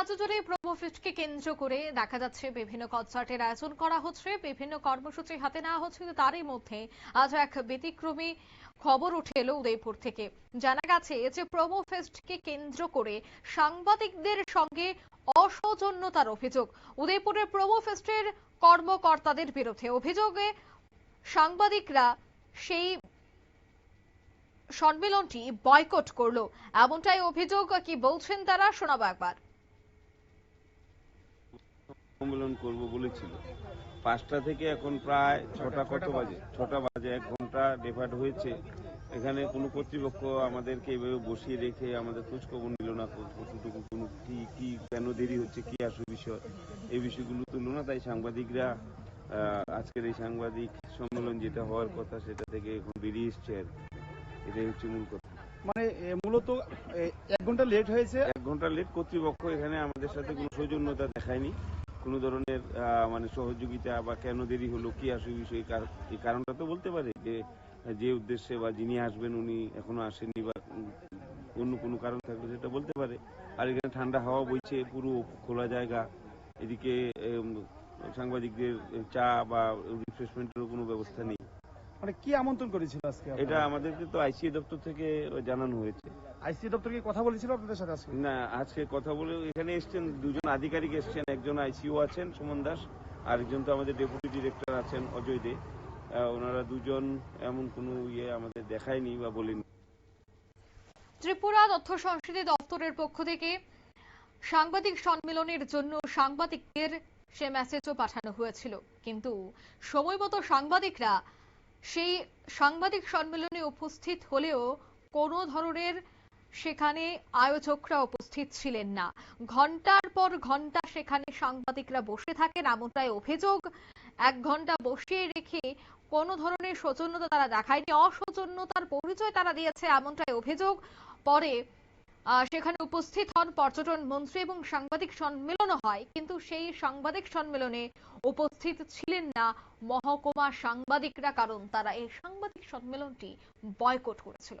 রাজ্য জুড়ে প্রোমো ফিস্টকে কেন্দ্র করে দেখা যাচ্ছে বিভিন্ন কনসার্টের আয়োজন করা হচ্ছে, বিভিন্ন কর্মসূচি হাতে নেওয়া হচ্ছে। কিন্তু তারই মধ্যে আজ এক ব্যতিক্রমী খবর উঠে এলো উদয়পুর থেকে। জানা গেছে যে প্রোমো ফেস্টকে কেন্দ্র করে সাংবাদিকদের সঙ্গে অসৌজন্যতার অভিযোগ। উদয়পুরের প্রোমো ফেস্টের কর্মকর্তাদের বিরুদ্ধে অভিযোগে সাংবাদিকরা সেই সম্মেলনটি বয়কট করল। এমনটাই অভিযোগ কি বলছেন তারা শোনাবো একবার। সম্মেলন করব বলেছিল। পাঁচটা থেকে এখন প্রায় ছটা কত বাজে? ছটা বাজে এক ঘণ্টা ডেপার্ট হয়েছে। এখানে কোনো কর্তৃপক্ষ আমাদেরকে এভাবে বসিয়ে রেখে আমাদের খোঁজখবর নিল না। কতটুকু কোনো কি কি কেন দেরি হচ্ছে কি আসল বিষয় এই বিষয়গুলো তুললো না। তাই সাংবাদিকরা আজকের এই সাংবাদিক সম্মেলন যেটা হওয়ার কথা সেটা থেকে এখন বেরিয়ে এসছে আর এটাই হচ্ছে মূল কথা। মানে মূলত এক ঘণ্টা লেট হয়েছে? এক ঘণ্টা লেট কর্তৃপক্ষ এখানে আমাদের সাথে কোনো সৌজন্যতা দেখায়নি। কোনো ধরনের মানে সহযোগিতা বা কেন দেরি হলো কি আসে বিষয় এই কারণটা তো বলতে পারে যে যে উদ্দেশ্যে বা যিনি আসবেন উনি এখনও আসেননি বা অন্য কোনো কারণ থাকলে সেটা বলতে পারে। আর এখানে ঠান্ডা হাওয়া বইছে পুরো খোলা জায়গা। এদিকে সাংবাদিকদের চা বা রিফ্রেশমেন্টেরও কোনো ব্যবস্থা নেই। মানে কি আমন্ত্রণ করেছিল আজকে এটা আমাদেরকে তো আইসিএ দপ্তর থেকে জানানো হয়েছে। আইসি দপ্তর কি কথা বলেছিল আপনাদের সাথে আজকে? না আজকে কথা বলে এখানে এসছেন দুজন আধিকারিক এসছেন একজন আইসিও আছেন সুমন দাস আরেকজন তো আমাদের ডেপুটি ডিরেক্টর আছেন অজয় দে। ওনারা দুজন এমন কোনো ইয়ে আমাদের দেখায়নি বা বলেনি। ত্রিপুরা তথ্য সংস্কৃতি দপ্তরের পক্ষ থেকে সাংবাদিক সম্মেলনের জন্য সাংবাদিকদের সে মেসেজও পাঠানো হয়েছিল। কিন্তু সময় মতো সাংবাদিকরা সেই সাংবাদিক সম্মেলনে উপস্থিত হলেও কোনো ধরনের সেখানে আয়োজকরা উপস্থিত ছিলেন না। ঘণ্টার পর ঘণ্টা সেখানে সাংবাদিকরা বসে থাকেন, এমনটাই অভিযোগ। এক ঘণ্টা বসিয়ে রেখে কোনো ধরনের সৌজন্যতা তারা দেখায়নি, অসৌজন্যতার পরিচয় তারা দিয়েছে, এমনটাই অভিযোগ। পরে সেখানে উপস্থিত হন পর্যটন মন্ত্রী এবং সাংবাদিক সম্মেলনও হয়, কিন্তু সেই সাংবাদিক সম্মেলনে উপস্থিত ছিলেন না মহকুমা সাংবাদিকরা, কারণ তারা এই সাংবাদিক সম্মেলনটি বয়কট করেছিল।